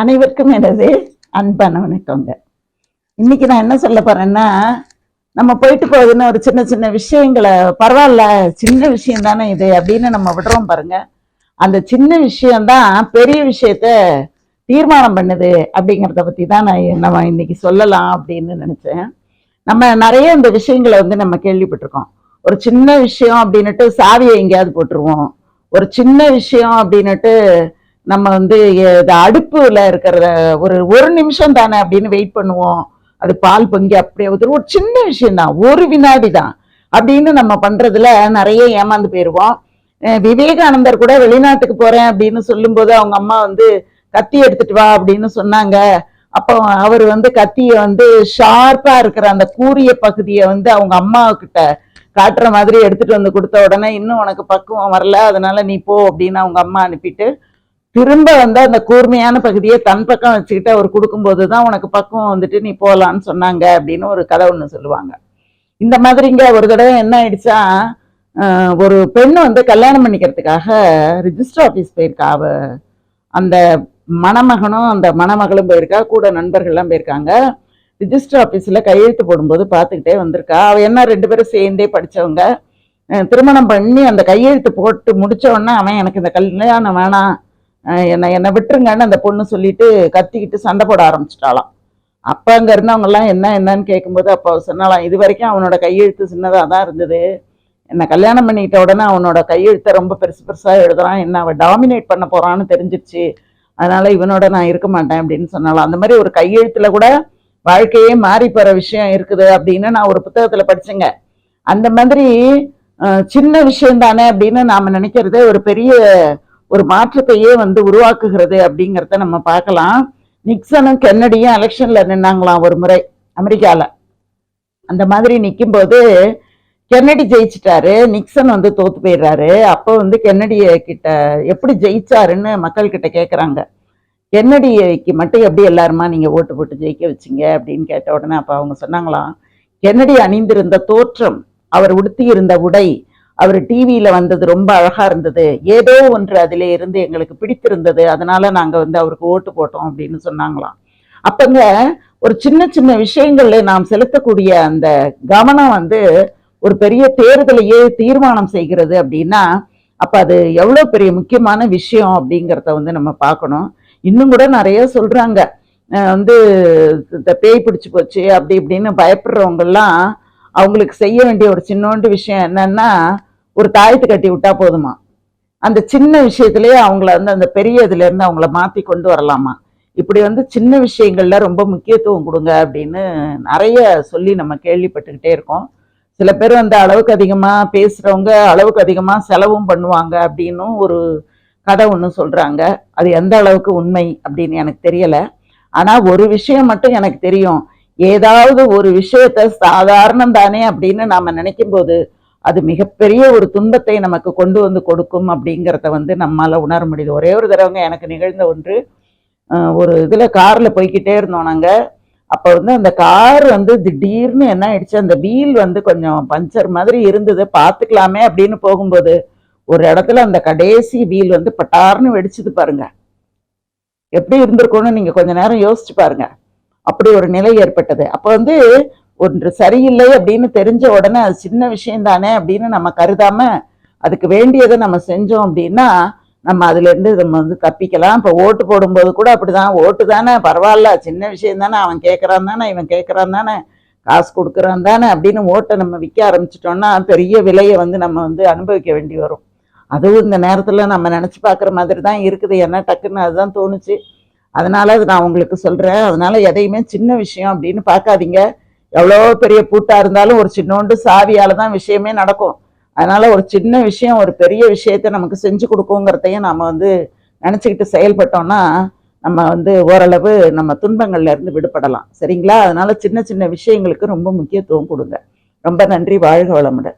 அனைவருக்கும் எனது அன்பான வணக்கங்க. இன்னைக்கு நான் என்ன சொல்ல போறேன்னா நம்ம போயிட்டு போகுதுன்னு ஒரு சின்ன சின்ன விஷயங்களை பரவாயில்ல சின்ன விஷயம் தானே இது அப்படின்னு நம்ம விடுறோம் பாருங்க. அந்த சின்ன விஷயம்தான் பெரிய விஷயத்த தீர்மானம் பண்ணுது அப்படிங்கிறத பத்தி தான் நான் நம்ம இன்னைக்கு சொல்லலாம் அப்படின்னு நினைச்சேன். நம்ம நிறைய இந்த விஷயங்களை வந்து நம்ம கேள்விப்பட்டிருக்கோம். ஒரு சின்ன விஷயம் அப்படின்னுட்டு சாவியை எங்கேயாவது போட்டுருவோம். ஒரு சின்ன விஷயம் அப்படின்னுட்டு நம்ம வந்து அடுப்புல இருக்கிற ஒரு ஒரு நிமிஷம் தானே அப்படின்னு வெயிட் பண்ணுவோம். அது பால் பொங்கி அப்படியே ஒரு சின்ன விஷயம் தான். ஒரு வினாடி தான். அப்படின்னு நம்ம பண்றதுல நிறைய ஏமாந்து போயிடுவோம் விவேகானந்தர் கூட வெளிநாட்டுக்கு போறேன் அப்படின்னு சொல்லும்போது அவங்க அம்மா வந்து கத்தி எடுத்துட்டு வா அப்படின்னு சொன்னாங்க. அப்போ அவர் வந்து கத்தியை வந்து ஷார்ப்பா இருக்கிற அந்த கூரிய பகுதியை வந்து அவங்க அம்மா கிட்ட காட்டுற மாதிரி எடுத்துட்டு வந்து கொடுத்த உடனே இன்னும் உனக்கு பக்குவம் வரல. அதனால நீ போ அப்படின்னு அவங்க அம்மா அனுப்பிட்டு திரும்ப வந்து அந்த கூர்மையான பகுதியை தன் பக்கம் வச்சுக்கிட்டு அவர் கொடுக்கும்போது தான் உனக்கு பக்கம் வந்துட்டு நீ போகலான்னு சொன்னாங்க அப்படின்னு ஒரு கதை ஒன்று சொல்லுவாங்க. இந்த மாதிரிங்க ஒரு தடவை என்ன ஆயிடுச்சா ஒரு பெண் வந்து கல்யாணம் பண்ணிக்கிறதுக்காக ரிஜிஸ்டர் ஆஃபீஸ் போயிருக்கா. அவ அந்த மணமகனும் அந்த மணமகளும் போயிருக்கா கூட நண்பர்கள்லாம் போயிருக்காங்க. ரிஜிஸ்டர் ஆஃபீஸில் கையெழுத்து போடும்போது பார்த்துக்கிட்டே வந்திருக்கா. அவள் என்ன ரெண்டு பேரும் சேர்ந்தே படிச்சவங்க. திருமணம் பண்ணி அந்த கையெழுத்து போட்டு முடிச்ச உடனே அவன் எனக்கு இந்த கல்யாணம் வேணாம். என்னை என்னை விட்டுருங்கன்னு அந்த பொண்ணு சொல்லிட்டு கத்திக்கிட்டு சண்டை போட ஆரம்பிச்சிட்டாலாம் அப்போ அங்கே இருந்தவங்கெல்லாம் என்ன என்னன்னு கேட்கும்போது அப்போ சொன்னாலாம் இது வரைக்கும் அவனோட கையெழுத்து சின்னதாக தான் இருந்தது. என்னை கல்யாணம் பண்ணிக்கிட்ட உடனே அவனோட கையெழுத்தை ரொம்ப பெருசு பெருசாக எழுதுறான். என்ன அவன் டாமினேட் பண்ண போகிறான்னு தெரிஞ்சிருச்சு. அதனால இவனோட நான் இருக்க மாட்டேன் அப்படின்னு சொன்னாலாம் அந்த மாதிரி ஒரு கையெழுத்தில் கூட வாழ்க்கையே மாறி போகிற விஷயம் இருக்குது அப்படின்னு நான் ஒரு புத்தகத்தில் படிச்சேங்க. அந்த மாதிரி சின்ன விஷயம் தானே அப்படின்னு நாம் நினைக்கிறதே ஒரு பெரிய ஒரு மாற்றத்தையே வந்து உருவாக்குகிறது அப்படிங்கிறத நம்ம பார்க்கலாம். நிக்சனும் கென்னடியும் எலெக்ஷன்ல நின்னாங்களாம் ஒரு முறை அமெரிக்கால. அந்த மாதிரி நிற்கும் போது கென்னடி ஜெயிச்சிட்டாரு. நிக்சன் வந்து தோத்து போயிடுறாரு. அப்போ வந்து கென்னடிய கிட்ட எப்படி ஜெயிச்சாருன்னு மக்கள் கிட்ட கேட்குறாங்க கென்னடிக்கு மட்டும் எப்படி எல்லாருமா நீங்க ஓட்டு போட்டு ஜெயிக்க வச்சீங்க அப்படின்னு கேட்ட உடனே அப்போ அவங்க சொன்னாங்களாம் கென்னடி அணிந்திருந்த தோற்றம் அவர் உடுத்தியிருந்த உடை அவர் டிவியில் வந்தது ரொம்ப அழகாக இருந்தது. ஏதோ ஒன்று அதிலே இருந்து எங்களுக்கு பிடித்திருந்தது. அதனால நாங்கள் வந்து அவருக்கு ஓட்டு போட்டோம் அப்படின்னு சொன்னாங்களாம். அப்பங்க ஒரு சின்ன சின்ன விஷயங்கள்ல நாம் செலுத்தக்கூடிய அந்த கவனம் வந்து ஒரு பெரிய தேர்தலையே தீர்மானம் செய்கிறது அப்படின்னா அப்போ அது எவ்வளோ பெரிய முக்கியமான விஷயம் அப்படிங்கிறத வந்து நம்ம பார்க்கணும். இன்னும் கூட நிறைய சொல்கிறாங்க வந்து இந்த பேய் பிடிச்சி போச்சு அப்படி இப்படின்னு பயப்படுறவங்கெல்லாம் அவங்களுக்கு செய்ய வேண்டிய ஒரு சின்னோண்டு விஷயம் என்னன்னா ஒரு தாயத்து கட்டி விட்டா போதுமா? அந்த சின்ன விஷயத்திலேயே அவங்கள வந்து அந்த பெரிய இதுலேருந்து அவங்கள மாற்றி கொண்டு வரலாமா? இப்படி வந்து சின்ன விஷயங்கள்ல ரொம்ப முக்கியத்துவம் கொடுங்க அப்படின்னு நிறைய சொல்லி நம்ம கேள்விப்பட்டுக்கிட்டே இருக்கோம். சில பேர் வந்து அளவுக்கு அதிகமாக பேசுகிறவங்க அளவுக்கு அதிகமாக செலவும் பண்ணுவாங்க அப்படின்னும் ஒரு கதை ஒன்று சொல்கிறாங்க அது எந்த அளவுக்கு உண்மை அப்படின்னு எனக்கு தெரியலை. ஆனால் ஒரு விஷயம் மட்டும் எனக்கு தெரியும். ஏதாவது ஒரு விஷயத்த சாதாரணம் தானே அப்படின்னு நாம நினைக்கும் போது அது மிகப்பெரிய ஒரு துன்பத்தை நமக்கு கொண்டு வந்து கொடுக்கும் அப்படிங்கிறத வந்து நம்மளால் உணர முடியுது. ஒரே ஒரு தடவைங்க எனக்கு நிகழ்ந்த ஒன்று. ஒரு இதில் காரில் போய்கிட்டே இருந்தோம் நாங்கள் அப்போ வந்து அந்த கார் வந்து திடீர்னு என்ன ஆயிடுச்சு? அந்த வீல் வந்து கொஞ்சம் பஞ்சர் மாதிரி இருந்தது. பார்த்துக்கலாமே அப்படின்னு போகும்போது ஒரு இடத்துல அந்த கடைசி வீல் வந்து பட்டார்னு வெடிச்சது பாருங்க. எப்படி இருந்திருக்கும்னு நீங்கள் கொஞ்ச நேரம் யோசிச்சு பாருங்கள் அப்படி ஒரு நிலை ஏற்பட்டது. அப்போ வந்து ஒன்று சரியில்லை அப்படின்னு தெரிஞ்ச உடனே அது சின்ன விஷயம் தானே அப்படின்னு நம்ம கருதாம அதுக்கு வேண்டியதை நம்ம செஞ்சோம் அப்படின்னா நம்ம அதுலேருந்து நம்ம வந்து தப்பிக்கலாம். இப்போ ஓட்டு போடும்போது கூட அப்படிதான். ஓட்டு தானே பரவாயில்ல. சின்ன விஷயம் தானே. அவன் கேட்குறான் தானே இவன் கேட்கறான் தானே. காசு கொடுக்குறான் தானே அப்படின்னு ஓட்டை நம்ம விற்க ஆரம்பிச்சிட்டோம்னா பெரிய விலையை வந்து நம்ம வந்து அனுபவிக்க வேண்டி வரும். அதுவும் இந்த நேரத்தில் நம்ம நினச்சி பார்க்குற மாதிரி தான் இருக்குது. என்ன டக்குன்னு அதுதான் தோணுச்சு. அதனால அது நான் உங்களுக்கு சொல்கிறேன் அதனால எதையுமே சின்ன விஷயம் அப்படின்னு பார்க்காதீங்க. எவ்வளோ பெரிய பூட்டாக இருந்தாலும் ஒரு சின்னோண்டு சாவியால தான் விஷயமே நடக்கும். அதனால ஒரு சின்ன விஷயம் ஒரு பெரிய விஷயத்த நமக்கு செஞ்சு கொடுக்குங்கிறதையும் நம்ம வந்து நினச்சிக்கிட்டு செயல்பட்டோம்னா நம்ம வந்து ஓரளவு நம்ம துன்பங்கள்ல இருந்து விடுபடலாம். சரிங்களா? அதனால சின்ன சின்ன விஷயங்களுக்கு ரொம்ப முக்கியத்துவம் கொடுங்க. ரொம்ப நன்றி. வாழ்க வளமுடன்.